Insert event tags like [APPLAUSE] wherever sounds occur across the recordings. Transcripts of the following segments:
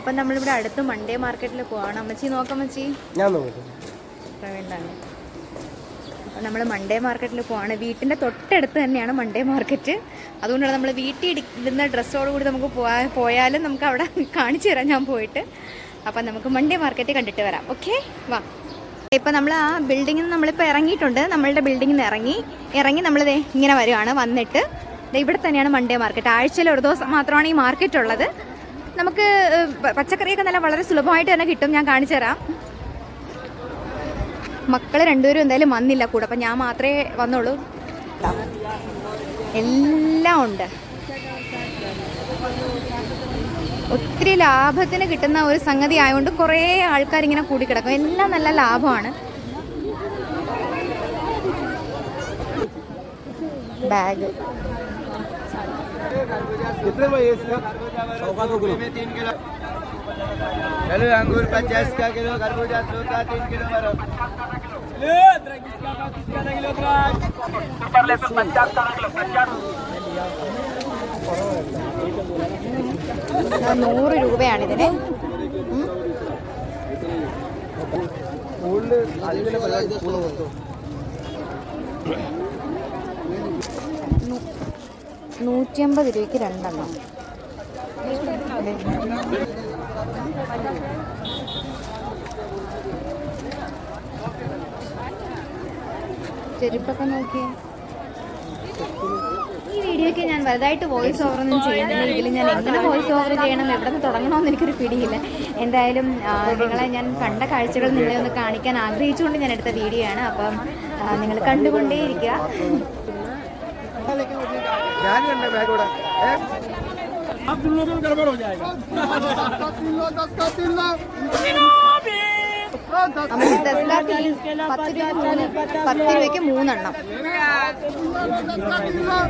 അപ്പം നമ്മളിവിടെ അടുത്ത് മൺഡേ മാർക്കറ്റിൽ പോവാണ്. അമ്മച്ചി നോക്കാം അമ്മച്ചി. ഞാൻ നോക്കട്ടെ. പ്രവീണാണ് അപ്പം നമ്മൾ മൺഡേ മാർക്കറ്റിൽ പോവാണ്. വീട്ടിന്റെ തൊട്ടടുത്ത് തന്നെയാണ് മൺഡേ മാർക്കറ്റ് അതുകൊണ്ടാണ് നമ്മൾ വീട്ടിൽ ഇടി- ഇടുന്ന ഡ്രസ്സോട് കൂടി നമുക്ക് പോയാലും നമുക്ക് അവിടെ കാണിച്ചു തരാം ഞാൻ പോയിട്ട്. അപ്പം നമുക്ക് മൺഡേ മാർക്കറ്റ് കണ്ടിട്ട് വരാം. ഓക്കെ? വാ. ഇപ്പം നമ്മൾ ആ ബിൽഡിങ്ങിൽ നിന്ന് നമ്മളിപ്പോൾ ഇറങ്ങിയിട്ടുണ്ട്. നമ്മളുടെ ബിൽഡിങ്ങിൽ നിന്ന് ഇറങ്ങി. ഇറങ്ങി നമ്മൾ ഇങ്ങനെ വരുവാണ് വന്നിട്ട്. ഇവിടെ തന്നെയാണ് മൺഡേ മാർക്കറ്റ് ആഴ്ചയിൽ ഒരു ദിവസം മാത്രമാണ് ഈ മാർക്കറ്റ് ഉള്ളത്. നമുക്ക് പച്ചക്കറിയൊക്കെ നല്ല വളരെ സുലഭമായിട്ട് തന്നെ കിട്ടും. ഞാൻ കാണിച്ചു തരാം. മക്കൾ രണ്ടുപേരും എന്തായാലും വന്നില്ല കൂടെ. അപ്പം ഞാൻ മാത്രമേ വന്നുള്ളൂ. എല്ലാം ഉണ്ട്. ഒത്തിരി ലാഭത്തിന് കിട്ടുന്ന ഒരു സംഗതി ആയതുകൊണ്ട് കുറേ ആൾക്കാർ ഇങ്ങനെ കൂടിക്കിടക്കും. എല്ലാം നല്ല ലാഭമാണ്. ബാഗ്. कितने में ये इसका सौ दो किलो चलो अंगूर पचास का किलो खरबूजा सौ का तीन किलो भरो ആ, നൂറ് രൂപയാണ് ഇതിന് കൂടുതൽ അതിന്റെ പരിപാടി കൂടുതൽ കൊടുത്തു നൂറ്റി അമ്പത് രൂപയ്ക്ക് രണ്ടെണ്ണം. ചെരുപ്പൊക്കെ നോക്കിയേ. ഈ വീഡിയോയ്ക്ക് ഞാൻ വലുതായിട്ട് വോയിസ് ഓവർ ഒന്നും ചെയ്യുന്നില്ലെങ്കിലും ഞാൻ എങ്ങനെ വോയിസ് ഓവർ ചെയ്യണം എവിടെ നിന്ന് തുടങ്ങണമെന്ന് എനിക്കൊരു പിടിയില്ല. എന്തായാലും നിങ്ങളെ ഞാൻ കണ്ട കാഴ്ചകൾ നിങ്ങളെ ഒന്ന് കാണിക്കാൻ ആഗ്രഹിച്ചുകൊണ്ട് ഞാൻ എടുത്ത വീഡിയോ ആണ് അപ്പം നിങ്ങൾ കണ്ടുകൊണ്ടേയിരിക്കുക. ഞാൻ കണ്ട ബാഗ് ഇവിടെ ഏ? നമുക്ക് ടെസ്ല ടീ പത്ത് രൂപ മൂന്ന് പത്ത് രൂപയ്ക്ക് മൂന്നെണ്ണം ആ,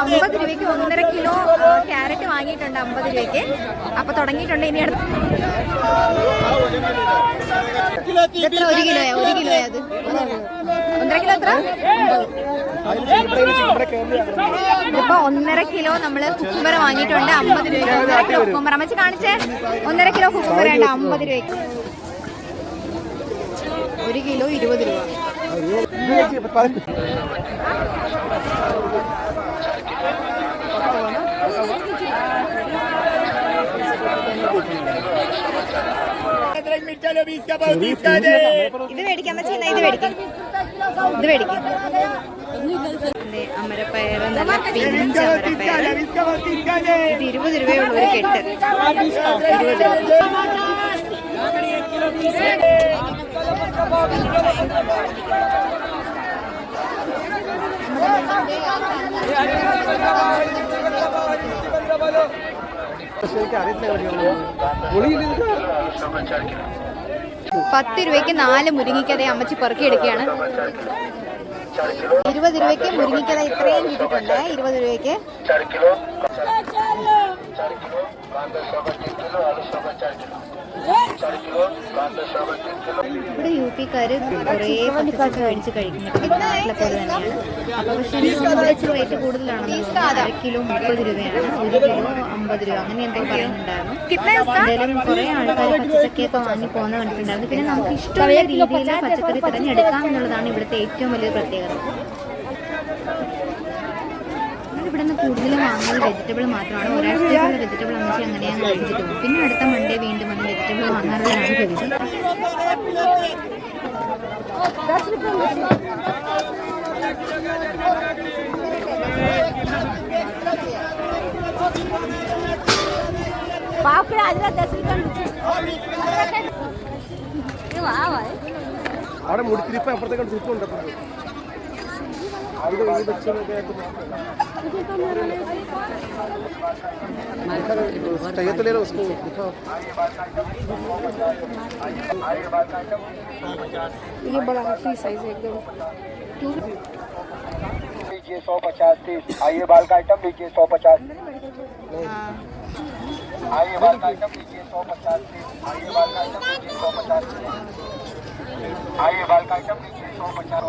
അമ്പത് രൂപയ്ക്ക് ഒന്നര കിലോ ക്യാരറ്റ് വാങ്ങിയിട്ടുണ്ട് അമ്പത് രൂപയ്ക്ക്. അപ്പൊ തുടങ്ങിയിട്ടുണ്ട്. ഇനി അടുത്ത് ഒരു കിലോയാ ഒരു കിലോയാ അത്. ഒന്നര കിലോ എത്ര? ഇപ്പൊ ഒന്നര കിലോ നമ്മൾ കുക്കുംബർ വാങ്ങിയിട്ടുണ്ട്. അമ്പത് രൂപയ്ക്ക്. ഒന്നര കിലോ കുക്കുംബർ അമ്മച്ച് കാണിച്ചേ. ഒന്നര കിലോ കുക്കുംബർ ഉണ്ട് അമ്പത് രൂപയ്ക്ക്. ഒരു കിലോ ഇരുപത് രൂപ. ഇത് മേടിക്കാൻ പറ്റുന്ന ഇത് മേടിക്കാം ഇത് മേടിക്കാം ദേ, അമരപ്പയറ് നല്ല പിഞ്ച് അമരപ്പയറ് ഇത് ഇരുപത് രൂപയുള്ള ഒരു കെട്ട് ഇരുപത് രൂപ പത്ത് രൂപയ്ക്ക് നാല് മുരിങ്ങിക്കത അമ്മച്ചി പെറുക്കിയെടുക്കുകയാണ് ഇരുപത് രൂപയ്ക്ക് മുരിങ്ങിക്കത ഇത്രയും കിട്ടിയിട്ടുണ്ട്. ഇരുപത് രൂപയ്ക്ക് പിക്കാര് കുറേ പച്ചക്കറി മേടിച്ച് കഴിക്കുന്നുണ്ട് നാട്ടിലെ പോലെ തന്നെയാണ് അപ്പൊ പക്ഷേ നമ്മുടെ ഇച്ചിരി റേറ്റ് കൂടുതലാണ് അര കിലോ മുപ്പത് രൂപയാണ്. ഒരു കിലോ അമ്പത് രൂപ. അങ്ങനെ എന്തോ പറയുന്നുണ്ടായിരുന്നു എന്തായാലും കുറെ ആൾക്കാർ പച്ചക്കറിയൊക്കെ വാങ്ങി പോകുന്ന കണ്ടിട്ടുണ്ടായിരുന്നു. പിന്നെ നമുക്ക് ഇഷ്ടമുള്ള രീതിയിൽ പച്ചക്കറി തിരഞ്ഞെടുക്കാം എന്നുള്ളതാണ് ഇവിടുത്തെ ഏറ്റവും വലിയ പ്രത്യേകത. ഇവിടുന്ന് കൂടുതലും വാങ്ങുന്നത് വെജിറ്റബിൾ മാത്രമാണ്. ഒരാഴ്ചത്തേക്കുള്ള വെജിറ്റബിൾ അമ്മച്ചി അങ്ങനെയാണ് പോകും പിന്നെ അടുത്ത മൺഡേ വീണ്ടും വന്ന് വെജിറ്റബിൾ വാങ്ങാറുള്ളതാണ് दस रुपये पापड़ आज दस रुपये वाह वाह अरे मुड़ी तिप्पे अपने चुटू तो ले लो उसको दिखाओ ये बड़ा फ्री साइज़ है एकदम। लीजिए सौ पचास तीस। आइए बाल का आइटम लीजिए सौ पचास। आइए बाल का आइटम लीजिए सौ पचास तीस। आइए बाल का आइटम लीजिए सौ पचास आइए बाल का आइटम लीजिए सौ पचास।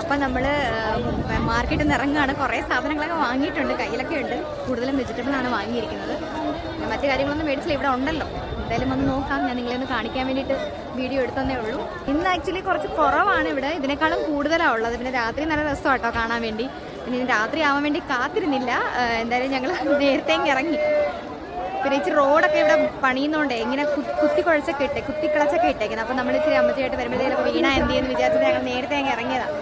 അപ്പം നമ്മൾ മാർക്കറ്റിൽ നിന്ന് ഇറങ്ങുകയാണ്. കുറേ സാധനങ്ങളൊക്കെ വാങ്ങിയിട്ടുണ്ട്. കയ്യിലൊക്കെ ഉണ്ട്. കൂടുതലും വെജിറ്റബിൾ ആണ് വാങ്ങിയിരിക്കുന്നത്. മറ്റു കാര്യങ്ങളൊന്നും മേടിച്ചില്ല. ഇവിടെ ഉണ്ടല്ലോ. എന്തായാലും ഒന്ന് നോക്കാം. ഞാൻ നിങ്ങളെ ഒന്ന് കാണിക്കാൻ വേണ്ടിയിട്ട് വീഡിയോ എടുത്തന്നേ ഉള്ളൂ. ഇന്ന് ആക്ച്വലി കുറച്ച് കുറവാണ് ഇവിടെ. ഇതിനേക്കാളും കൂടുതലാണ് ഉള്ളത്. പിന്നെ രാത്രി നല്ല രസം കേട്ടോ കാണാൻ വേണ്ടി. പിന്നെ രാത്രി ആവാൻ വേണ്ടി കാത്തിരുന്നില്ല. എന്തായാലും ഞങ്ങൾ നേരത്തെ ഇറങ്ങി. പിന്നെ ഇച്ചിരി റോഡൊക്കെ ഇവിടെ പണിയുന്നതുകൊണ്ട് ഇങ്ങനെ കുത്തി കുഴച്ചൊക്കെ ഇട്ടേ കുത്തി കിളച്ചൊക്കെ ഇട്ടേക്കുന്നത്. അപ്പോൾ നമ്മൾ ഇച്ചിരി അമ്മച്ചിയായിട്ട് വരുമ്പോഴത്തേക്കും വീണ എന്ത് ചെയ്യുമെന്ന് വിചാരിച്ചത് ഞങ്ങൾ നേരത്തെ അങ്ങ് ഇറങ്ങിയതാണ്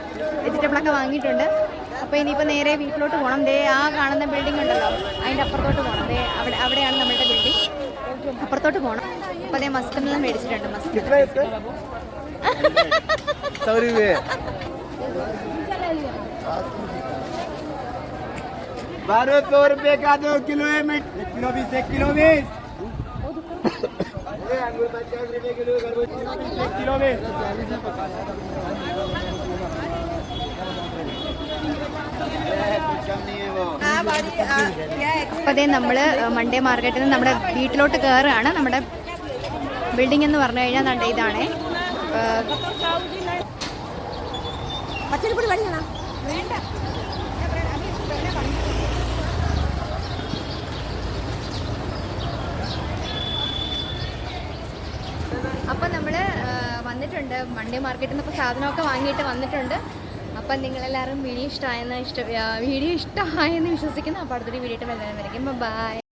വെജിറ്റബിളൊക്കെ വാങ്ങിയിട്ടുണ്ട്. അപ്പോൾ ഇനിയിപ്പോൾ നേരെ വീട്ടിലോട്ട് പോകണം ദേ ആ കാണുന്ന ബിൽഡിംഗ് ഉണ്ടല്ലോ. അതിന്റെ അപ്പുറത്തോട്ട് പോകണം ദേ അവിടെ അവിടെയാണ് നമ്മുടെ ബിൽഡിംഗ് അപ്പുറത്തോട്ട് പോകണം അപ്പോൾ അതേ മസ്കനെല്ലാം മേടിച്ചിട്ടുണ്ട്. മസ്കൻ [LAUGHS] बारह सौ रुपये का दो किलो है मिट एक किलो बीस एक किलो बीस पचास रुपये किलो एक किलो बीस कम नहीं है वो അപ്പോൾ അതേ നമ്മൾ മൺഡേ മാർക്കറ്റിൽ നിന്ന് നമ്മുടെ വീട്ടിലോട്ട് കയറുകയാണ് നമ്മുടെ ബിൽഡിംഗ് എന്ന് പറഞ്ഞു കഴിഞ്ഞാൽ ദാണ്ടെ ഇതാണേ പച്ചരിപ്പൊടി പഠിക്കണം വേണ്ട അപ്പം നമ്മൾ വന്നിട്ടുണ്ട്. മണ്ടി മാർക്കറ്റിൽ നിന്ന് ഇപ്പോൾ സാധനമൊക്കെ വാങ്ങിയിട്ട് വന്നിട്ടുണ്ട്. അപ്പം നിങ്ങളെല്ലാവരും വീഡിയോ ഇഷ്ടമായെന്ന് ഇഷ്ട വീഡിയോ ഇഷ്ടമായെന്ന് വിശ്വസിക്കുന്നു. അപ്പോൾ അടുത്തൊരു വീഡിയോ ആയിട്ട് വരുന്നതായിരിക്കും ബൈ.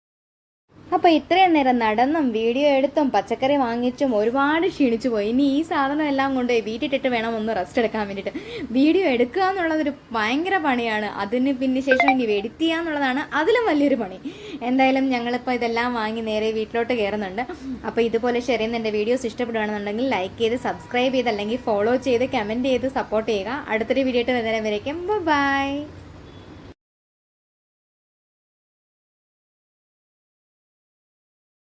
അപ്പോൾ ഇത്രയും നേരം നടന്നും വീഡിയോ എടുത്തും പച്ചക്കറി വാങ്ങിച്ചും ഒരുപാട് ക്ഷീണിച്ചു പോയി. ഇനി ഈ സാധനം എല്ലാം കൊണ്ട് വീട്ടിട്ടിട്ട് വേണം ഒന്ന് റെസ്റ്റ് എടുക്കാൻ വേണ്ടിയിട്ട് വീഡിയോ എടുക്കുക എന്നുള്ളതൊരു ഭയങ്കര പണിയാണ്. അതിന് പിന്നെ ശേഷം ഇനി എഡിറ്റ് ചെയ്യുക എന്നുള്ളതാണ് അതിലും വലിയൊരു പണി. എന്തായാലും ഞങ്ങളിപ്പോൾ ഇതെല്ലാം വാങ്ങി നേരെ വീട്ടിലോട്ട് കയറുന്നുണ്ട്. അപ്പോൾ ഇതുപോലെ ഷെയർ ചെയ്യുന്ന വീഡിയോസ് ഇഷ്ടപ്പെടുകയാണെന്നുണ്ടെങ്കിൽ ലൈക്ക് ചെയ്ത് സബ്സ്ക്രൈബ് ചെയ്ത് അല്ലെങ്കിൽ ഫോളോ ചെയ്ത് കമന്റ് ചെയ്ത് സപ്പോർട്ട് ചെയ്യുക. അടുത്തൊരു വീഡിയോ ആയിട്ട് വരുന്നവരേക്കും ബൈ